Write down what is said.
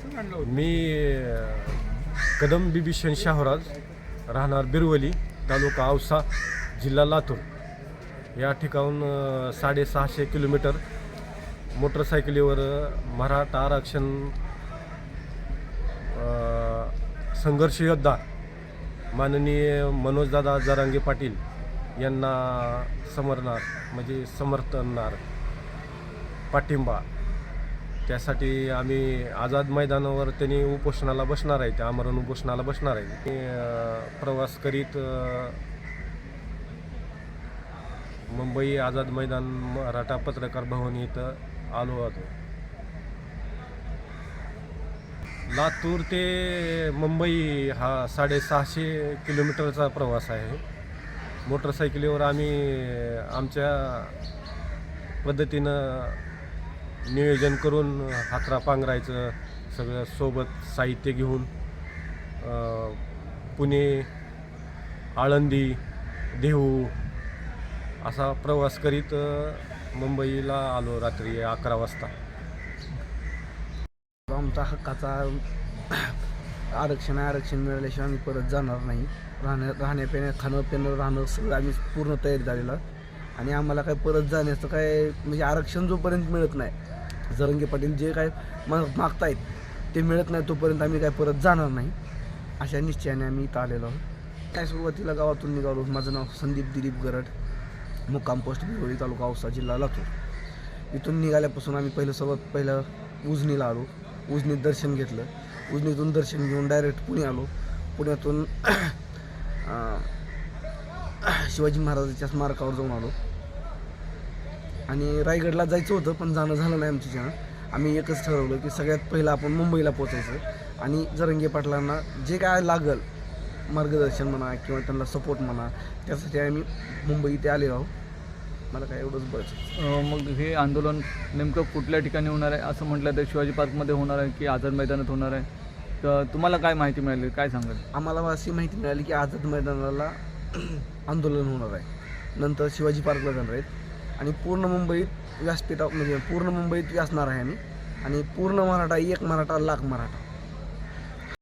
मी कदम बिभीषण शाहराज राहणार बिरवली तालुका औसा जिल्हा लातूर. या ठिकाणून साडेसहाशे किलोमीटर मोटरसायकलीवर मराठा आरक्षण संघर्षयोद्धा संघर्ष योद्धा माननीय मनोजदादा जरांगे पाटील यांना समरणार म्हणजे समर्थनार पाठिंबा. त्यासाठी आम्ही आझाद मैदानावर त्यांनी उपोषणाला बसणार आहे त्या आमरण उपोषणाला बसणार आहे. प्रवास करीत मुंबई आझाद मैदान मराठा पत्रकार भवन इथं आलो होतो. लातूर ते मुंबई हा साडेसहाशे किलोमीटरचा प्रवास आहे. मोटरसायकलीवर आम्ही आमच्या पद्धतीनं नियोजन करून हातरा पांघरायचं सगळं सोबत साहित्य घेऊन पुणे आळंदी देहू असा प्रवास करीत मुंबईला आलो रात्री अकरा वाजता. आमचा हक्काचा आरक्षण आहे आरक्षण मिळाल्याशिवाय आम्ही परत जाणार नाही. राहण्या राहण्यापिण्या खाणं पिणं राहणं सगळं आम्ही पूर्ण तयारी झालेला. आणि आम्हाला काय परत जाण्याचं काय म्हणजे आरक्षण जोपर्यंत मिळत नाही जरंगे पाटील जे काय मा मागतायत ते मिळत नाही तोपर्यंत आम्ही काय परत जाणार नाही अशा निश्चयाने आम्ही इथं आलेलो आहोत. काय सुरुवातीला गावातून निघालो. माझं नाव संदीप दिलीप गरड मुक्काम पोस्ट बिरोळी तालुका औसा जिल्हा लातूर. इथून निघाल्यापासून आम्ही पहिलं सर्वात पहिलं उजनीला आलो. उजनीत दर्शन घेतलं. उजनीतून दर्शन घेऊन डायरेक्ट पुणे आलो. पुण्यातून शिवाजी महाराजांच्या स्मारकावर जाऊन आलो. आणि रायगडला जायचं होतं पण जाणं झालं नाही आमच्याच्यानं आम्ही एकच ठरवलं की सगळ्यात पहिलं आपण मुंबईला पोचायचं आणि जरंगे पाटलांना जे काय लागल मार्गदर्शन म्हणा किंवा त्यांना सपोर्ट म्हणा त्यासाठी आम्ही मुंबई इथे आलेलो आहोत. मला काय एवढंच अ, मग हे आंदोलन नेमकं कुठल्या ठिकाणी होणार आहे? असं म्हटलं तर शिवाजी पार्कमध्ये होणार आहे की आझाद मैदानात होणार आहे? तर तुम्हाला काय माहिती मिळाली? काय सांगाल? आम्हाला अशी माहिती मिळाली की आझाद मैदानाला आंदोलन होणार आहे. नंतर शिवाजी पार्कला जाणार आहेत. आणि पूर्ण मुंबईत व्यासपीठा म्हणजे पूर्ण मुंबईत व्यासणार आहे आम्ही. आणि पूर्ण मराठा एक मराठा लाख मराठा.